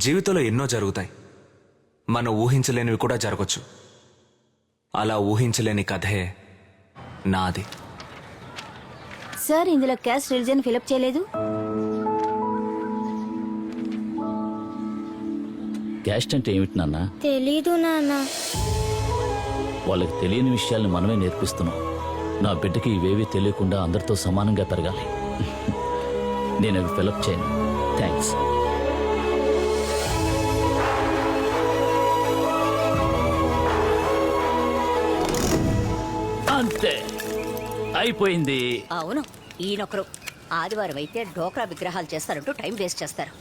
జీవితంలో ఎన్నో జరుగుతాయి. మనం ఊహించలేనివి కూడా జరగచ్చు. అలా ఊహించలేని కథే నాది. సార్ ఇందులో క్యాస్ట్ రిలీజన్ ఫిలప్ చేయలేదు? క్యాస్ట్ అంటే ఏమిటి నాన్న? తెలీదు నాన్న. వాళ్ళకి తెలియని విషయాల్ని మనమే నేర్పిస్తున్నాం. నా బిడ్డకి ఇవేవీ తెలియకుండా అందరితో సమానంగా పెరగాలి. నేను అవి ఫిలప్ చేయను. థ్యాంక్స్. అయిపోయింది. అవును ఈయనొకరు. ఆదివారం అయితే డోక్రా విగ్రహాలు చేస్తారంటూ టైం వేస్ట్ చేస్తారు.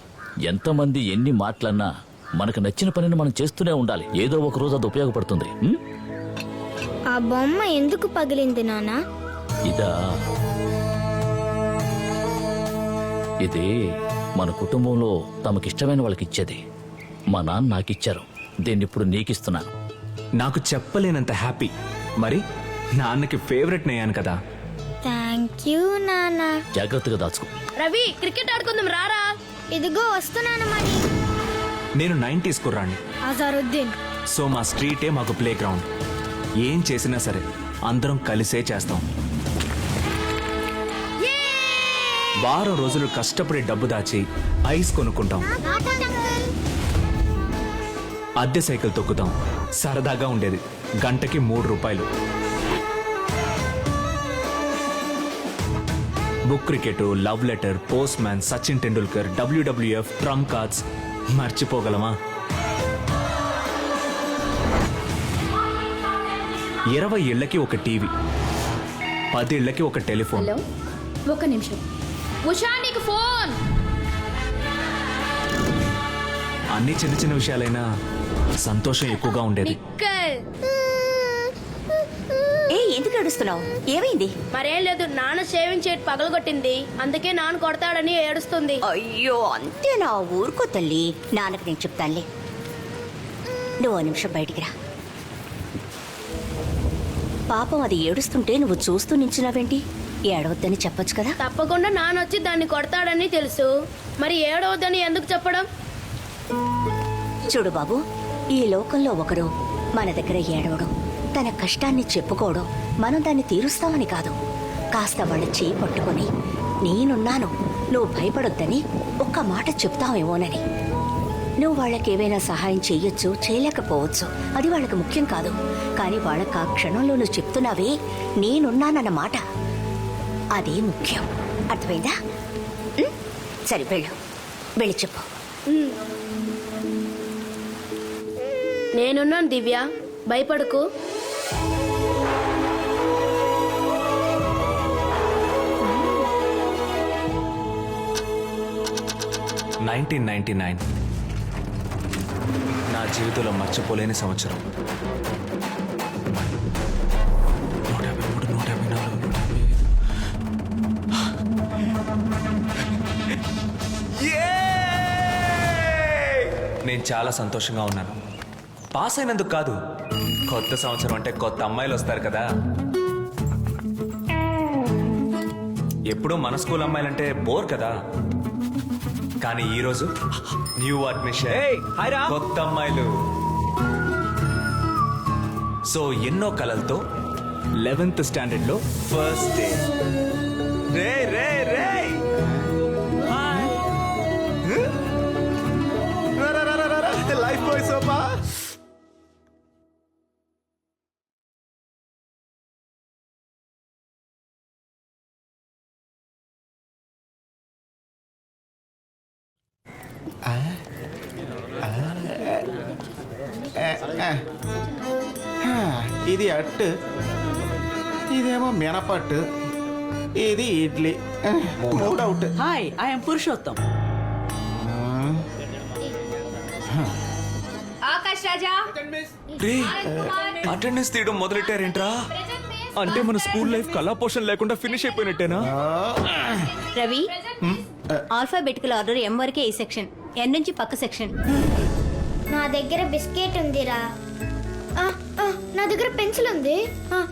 ఎంతమంది ఎన్ని మాటలన్నా మనకు నచ్చిన పనిని మనం చేస్తూనే ఉండాలి. ఏదో ఒక రోజు అది ఉపయోగపడుతుంది. ఉం? ఆ బొమ్మ ఎందుకు పగిలింది నాన్న ఇదా. ఇది మన కుటుంబంలో తమకిష్టమైన వాళ్ళకి ఇచ్చేది మా నాన్న నాకిచ్చారు. దీన్ని ఇప్పుడు నీకిస్తున్నాను. నాకు చెప్పలేనంత హ్యాపీ. మరి నాన్నకి ఫేవరెట్ నయ్యాను కదా. థ్యాంక్ యూ నాన్న. జాగ్రత్తగా దాచుకో. రవి క్రికెట్ ఆడుకుందాం రారా? ఇదిగో వస్తున్నాను మరి నేను నైన్టీస్ కుర్రాన్ని. అజారుద్దీన్. సో మా స్ట్రీటే మాకు ప్లే గ్రౌండ్ ఏం చేసినా సరే అందరం కలిసే చేస్తాం. వారం రోజులు కష్టపడి డబ్బు దాచి ఐస్ కొనుక్కుంటాం. అద్దె సైకిల్ తొక్కుతాం. సరదాగా ఉండేది. గంటకి మూడు రూపాయలు. Book cricket love letter postman Sachin Tendulkar WWF trump cards మర్చిపోగలమా? ఇరవై ఇళ్ళకి ఒక టీవీ పది ఇళ్ళకి ఒక టెలిఫోన్. హలో ఒక నిమిషం. ఉషా నీకు ఫోన్! అన్ని చిన్న చిన్న విషయాలైనా సంతోషం ఎక్కువగా ఉండేది. నిక్కల్. ఎందుకు ఏడుస్తున్నావు ఏమైంది? మరేం లేదు నాన్న షేవింగ్ చేయట్ పగలగొట్టింది. అందుకే నాన్న కొడతాడని ఏడుస్తుంది. అయ్యో అంతే నా ఊరుకో తల్లి. నాన్నకు నేను చెప్తానులే. నువ్వు ఓ నిమిషం బయటికి రా. పాపం అది ఏడుస్తుంటే నువ్వు చూస్తూ నించున్నావేంటి? ఏడవద్దని చెప్పొచ్చు కదా? తప్పకుండా నాన్న వచ్చి దాన్ని కొడతాడని తెలుసు. మరి ఏడవద్దని ఎందుకు చెప్పడం? చూడు బాబు ఈ లోకంలో ఒకరు మన దగ్గర ఏడవడం. తన కష్టాన్ని చెప్పుకోవడం మనం దాన్ని తీరుస్తామని కాదు. కాస్త వాళ్ళ చేయి పట్టుకొని నేనున్నాను నువ్వు భయపడొద్దని ఒక్క మాట చెప్తావేమోనని. నువ్వు వాళ్ళకి ఏవైనా సహాయం చేయొచ్చు చేయలేకపోవచ్చు. అది వాళ్ళకి ముఖ్యం కాదు. కానీ వాళ్ళకి ఆ క్షణంలో నువ్వు చెప్తున్నావే నేనున్నానన్న మాట. అదే ముఖ్యం. అర్థమైందా? సరే వెళ్ళు. వెళ్ళి చెప్పు. నేనున్నాను దివ్య. భయపడకు. Nineteen ninety nine. నా జీవితంలో మర్చిపోలేని సంవత్సరం. నూట యాభై మూడు నూట యాభై నాలుగు నూట యాభై ఐదు. నేను చాలా సంతోషంగా ఉన్నాను. పాస్ అయినందుకు కాదు కొత్త సంవత్సరం అంటే కొత్త అమ్మాయిలు వస్తారు కదా. ఎప్పుడూ మన స్కూల్ అమ్మాయిలంటే బోర్ కదా. కానీ ఈ రోజు న్యూ అడ్మిషన్. కొత్త అమ్మాయిలు. సో ఎన్నో కలలతో లెవెన్త్ స్టాండర్డ్లో ఫస్ట్ డే. రే రే రే. ఇది అట్టు ఇదేమో మినపట్టు ఇది idli. Hi I'm Purushottam. Akash Raja. రే అటెండెన్స్ తీయడం మొదలెట్టారేంట్రా? అంటే మన స్కూల్ లైఫ్ కళా పోషణ లేకుండా ఫినిష్ అయిపోయినట్టేనా? రవి ఆల్ఫాబెటికల్ ఆర్డర్ ఎం వరకే ఈ సెక్షన్ ఎన్ నుంచి పక్క సెక్షన్. నా దగ్గర బిస్కెట్ ఉందిరా. ఆ, నా దగ్గర పెన్సిల్ ఉంది. ఆ,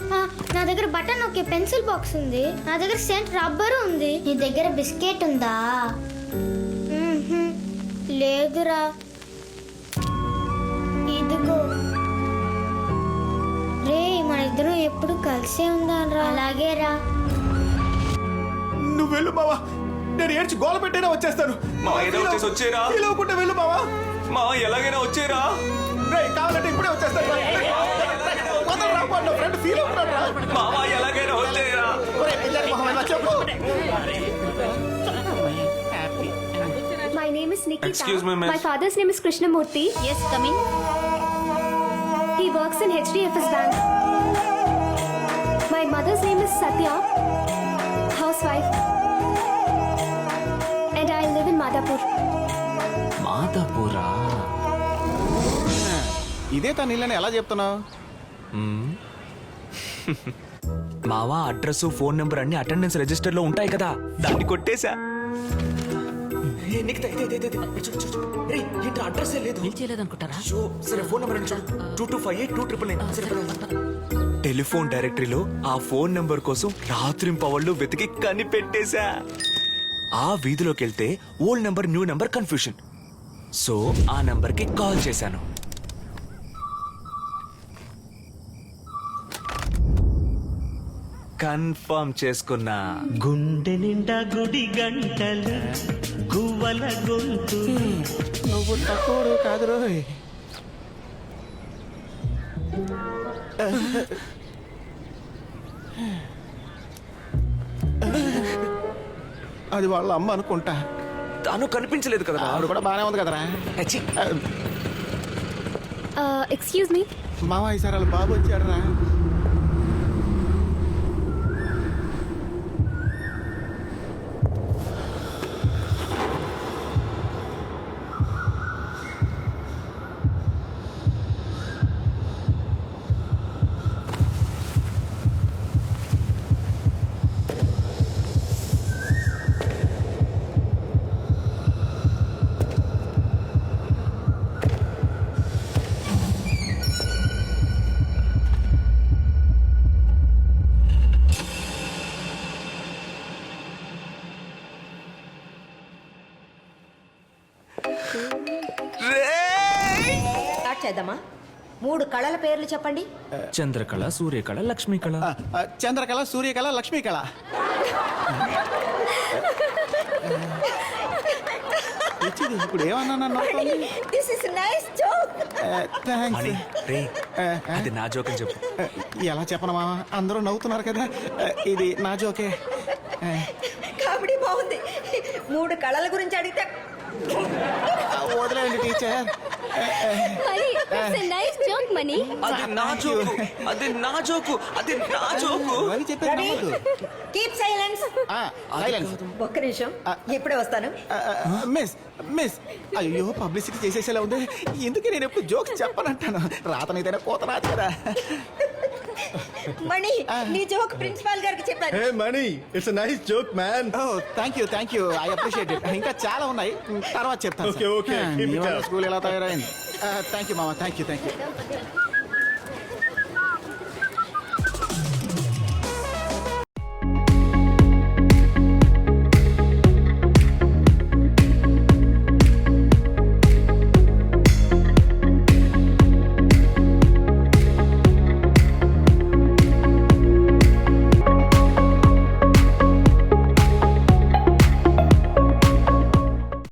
నా దగ్గర బటన్ ఒకే పెన్సిల్ బాక్స్ ఉంది. నా దగ్గర సెంట్ రబ్బర్ ఉంది. నీ దగ్గర బిస్కెట్ ఉందా? లేదురా. ఇదిగో. రే మన ఇద్దరం ఎప్పుడు కలిసే ఉందా రా అలాగే రా నువ్వు వెళ్ళు బావా. నేను ఏడ్చి గోల పెట్టైనా వచ్చేస్తాను మావా, ఏదో వచ్చేసి వచ్చేరా. పిలవకుండా వెళ్ళు బావా మా ఎలాగైనా వచ్చేరా రే కావాలంటే ఇప్పుడే వచ్చేస్తాను ఫ్రెండ్ ఫీల్ అవుతున్నాడు రా. మావా ఎలాగైనా వచ్చేరా చెప్పు. Excuse me, miss. Krishnamurthy. Yes coming Bank. My mother's name is Satya, housewife. And Madhapur. మాదాపూరా? ఇదే తన ఇల్లని ఎలా చెప్తున్నావు? మావా అడ్రస్ ఫోన్ నెంబర్ అన్ని అటెండెన్స్ రిజిస్టర్లో ఉంటాయి కదా. దాన్ని కొట్టేశా? అడ్రస్ లేదు? సరే phone number two two five eight two triple nine. సరే. టెలిఫోన్ డైరెక్టరీలో ఆ ఫోన్ నెంబర్ కోసం రాత్రింపవళ్ళు వెతికి కనిపెట్టేశా. ఆ వీధిలోకి వెళ్తే old number new number confusion. So ఆ నెంబర్కి కాల్ చేశాను. కన్ఫర్మ్ చేసుకున్నా. గుండె నిండా గుడి గంటలు గువ్వల గొంతు. నువ్వు తక్కువ కాదు రోయ్ అది వాళ్ళ అమ్మ అనుకుంటా తాను కనిపించలేదు కదా ఆవిడ కూడా బాగానే ఉంది కదరా అచ్చి. Uh, excuse me. మామ ఈసారి వాళ్ళ బాబు వచ్చాడరా మూడు కళల పేర్లు చెప్పండి. చంద్రకళ సూర్యకళ లక్ష్మీ కళ చంద్రకళ సూర్యకళ లక్ష్మీకళ. ఇచ్చిది ఇప్పుడు ఏమన్నా this is nice joke thanks Mani రే అది నా జోక్ అని చెప్పు. ఎలా చెప్పను మామ? అందరూ నవ్వుతున్నారు కదా. ఇది నా జోకే కామెడీ బాగుంది. మూడు కళల గురించి అడిగితే వదిలేయండి టీచర్. Nice joke, Money. అది నా జోకు. అది నా జోకు. అది నా జోకు. అని చెప్పేది నమ్మొద్దు. కీప్ సైలెన్స్ ఆ, silence. ఒక్క నిమిషం. ఇప్పుడే వస్తాను? ఆ, ఆ, మిస్ మిస్ అయ్యో పబ్లిసిటీ చేసేసేలా ఉంది. ఎందుకు నేను ఎప్పుడు జోక్స్ చెప్పనంటాను? రాతనైతేనే కోత రాదు కదా. మణి నీ జోక్ ప్రిన్సిపాల్ గారికి చెప్పాను Hey, Money, it's a nice joke, man. Oh thank you thank you I appreciate it ఇంకా చాలా ఉన్నాయి. తర్వాత చెప్తాను Okay, okay, keep it up. School ఎలా తయారైంది? థ్యాంక్ యూ మామ. Thank you thank you